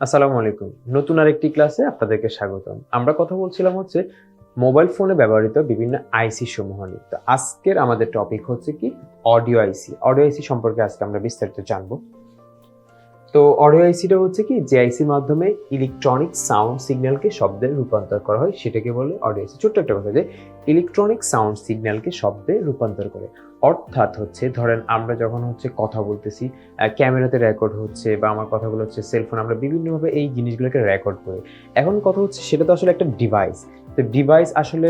আসসালামু আলাইকুম। নতুন আরেকটি ক্লাসে আপনাদেরকে স্বাগতম। আমরা কথা বলছিলাম হচ্ছে, মোবাইল ফোনে ব্যবহৃত বিভিন্ন আইসি সমূহ নিয়ে। তো আজকের আমাদের টপিক হচ্ছে কি? অডিও আইসি। অডিও আইসি সম্পর্কে আজকে আমরা বিস্তারিত জানব। তো অডিও আইসিটা হচ্ছে কি, যে আইসির মাধ্যমে ইলেকট্রনিক সাউন্ড সিগন্যালকে শব্দে রূপান্তর করা হয়, সেটাকে বলে অডিও আইসি। ছোট্ট একটা কথা যে ইলেকট্রনিক সাউন্ড সিগন্যালকে শব্দে রূপান্তর করে। অর্থাৎ হচ্ছে, ধরেন আমরা যখন হচ্ছে কথা বলতেছি ক্যামেরাতে রেকর্ড হচ্ছে বা আমার কথাগুলো হচ্ছে সেলফোন আমরা বিভিন্নভাবে এই জিনিসগুলোকে রেকর্ড করি। এখন কথা হচ্ছে, সেটা তো আসলে একটা ডিভাইস তো ডিভাইস আসলে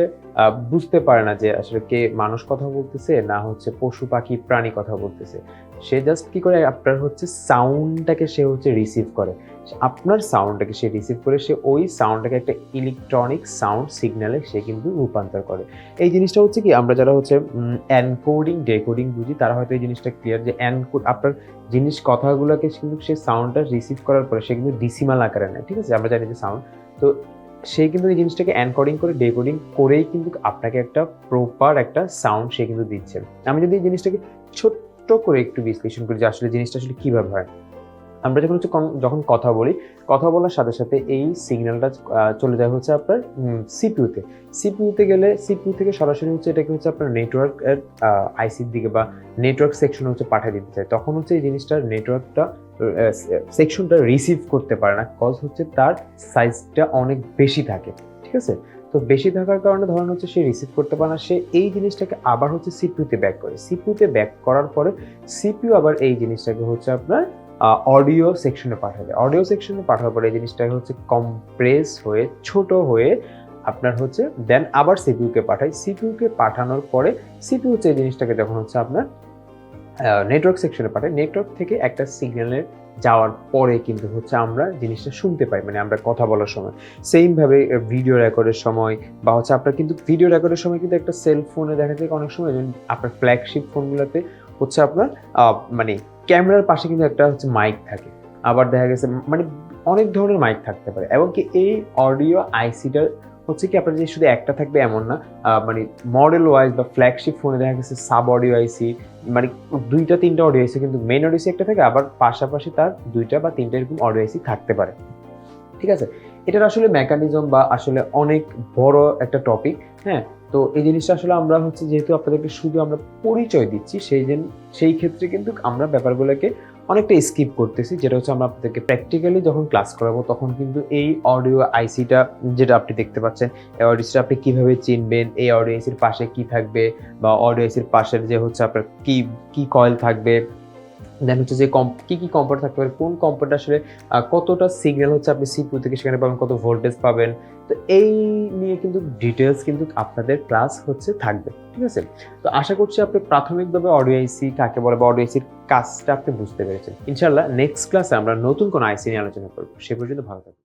বুঝতে পারে না যে আসলে কে মানুষ কথা বলতেছে, না হচ্ছে পশু পাখি, প্রাণী কথা বলতেছে। সে জাস্ট কি করে, আপনার হচ্ছে সাউন্ডটাকে সে হচ্ছে রিসিভ করে। আপনার সাউন্ডটাকে সে রিসিভ করে, সে ওই সাউন্ডটাকে একটা ইলেকট্রনিক সাউন্ড সিগন্যালে সে কিন্তু রূপান্তর করে। এই জিনিসটা হচ্ছে কি, আমরা যারা হচ্ছে এনকোডিং ডেকোডিং বুঝি, তারা হয়তো এই জিনিসটা ক্লিয়ার যে এনকোড আপনার জিনিস কথাগুলোকে কিন্তু সে সাউন্ডটা রিসিভ করার পরে সে কিন্তু ডিসিমাল আকারে নেয়, ঠিক আছে? আমরা জানি যে সাউন্ড তো সে কিন্তু এই জিনিসটাকে এনকোডিং করে ডেকোডিং করেই কিন্তু আপনাকে একটা প্রপার একটা সাউন্ড সে কিন্তু দিচ্ছে। আমি যদি এই জিনিসটাকে ছোট্ট করে একটু বিশ্লেষণ করি যে আসলে জিনিসটা আসলে কীভাবে হয়। আমরা যখন হচ্ছে যখন কথা বলি, কথা বলার সাথে সাথে এই সিগন্যালটা চলে যায় হচ্ছে আপনার সিপিউতে সিপিউতে গেলে সিপিউ থেকে সরাসরি হচ্ছে এটাকে হচ্ছে আপনার নেটওয়ার্ক আইসির দিকে বা নেটওয়ার্ক সেকশনে হচ্ছে পাঠিয়ে দিতে চায়। তখন হচ্ছে এই জিনিসটার নেটওয়ার্কটা সেকশনটা রিসিভ করতে পারে না কজ হচ্ছে তার সাইজটা অনেক বেশি থাকে, ঠিক আছে? তো বেশি থাকার কারণে ধরেন হচ্ছে সে রিসিভ করতে পারে না, সে এই জিনিসটাকে আবার হচ্ছে সিপিউতে ব্যাক করে। সিপিউতে ব্যাক করার পরে সিপিউ আবার এই জিনিসটাকে হচ্ছে আপনার অডিও সেকশনে পাঠাবে। অডিও সেকশনে পাঠানোর পরে এই জিনিসটাকে হচ্ছে কম্প্রেস হয়ে, ছোট হয়ে আপনার হচ্ছে দেন আবার সিপিইউকে পাঠায়। সিপিইউকে পাঠানোর পরে সিপিউ হচ্ছে এই জিনিসটাকে যখন হচ্ছে আপনার নেটওয়ার্ক সেকশনে পাঠায়। নেটওয়ার্ক থেকে একটা সিগন্যালের যাওয়ার পরে কিন্তু হচ্ছে আমরা জিনিসটা শুনতে পাই মানে আমরা কথা বলার সময়। সেমভাবে ভিডিও রেকর্ডের সময় বা হচ্ছে আপনার কিন্তু ভিডিও রেকর্ডের সময় কিন্তু একটা সেল ফোনে দেখা যায় অনেক সময় আপনার ফ্ল্যাগশিপ ফোনগুলোতে হচ্ছে আপনার মানে ক্যামেরার পাশে কিন্তু একটা হচ্ছে মাইক থাকে। আবার দেখা গেছে মানে অনেক ধরনের মাইক থাকতে পারে। এবং কি এই অডিও আইসিটার হচ্ছে কি আপনার যে শুধু একটা থাকবে এমন না মানে মডেল ওয়াইজ বা ফ্ল্যাগশিপ ফোনে দেখা গেছে সাব অডিও আইসি মানে দুইটা, তিনটা অডিও আইসি কিন্তু মেন অডিও আইসি একটা থাকে, আবার পাশাপাশি তার দুইটা বা তিনটা এরকম অডিও আইসি থাকতে পারে। ঠিক আছে? এটার আসলে মেকানিজম বা আসলে অনেক বড় একটা টপিক হ্যাঁ? তো এই জিনিসটা আসলে আমরা হচ্ছে যেহেতু আপনাদেরকে শুধু আমরা পরিচয় দিচ্ছি, সেই জন্য সেই ক্ষেত্রে কিন্তু আমরা ব্যাপারগুলোকে অনেকটা স্কিপ করতেছি, যেটা হচ্ছে আমরা আপনাদেরকে প্র্যাকটিক্যালি যখন ক্লাস করাবো তখন কিন্তু এই অডিও আইসিটা যেটা আপনি দেখতে পাচ্ছেন, এই অডিওসিটা আপনি কীভাবে চিনবেন, এই অডিও আইসির পাশে কি থাকবে বা অডিও আইসির পাশের যে হচ্ছে আপনার কি কি কয়েল থাকবে দেন হচ্ছে যে কম কী কী কম্পিউটার থাকতে পারে? কোন কম্পিউটার আসলে কতটা সিগন্যাল হচ্ছে আপনি সিপিউ থেকে সেখানে পাবেন, কত ভোল্টেজ পাবেন? তো এই নিয়ে কিন্তু ডিটেলস কিন্তু আপনাদের ক্লাস হচ্ছে থাকবে, ঠিক আছে? তো আশা করছি আপনি প্রাথমিকভাবে অডিও আইসি কাকে বলে বা অডিও আইসির কাজটা আপনি বুঝতে পেরেছেন। ইনশাল্লাহ নেক্সট ক্লাসে আমরা নতুন কোনো আইসি নিয়ে আলোচনা করব। সে পর্যন্ত ভালো থাকবেন।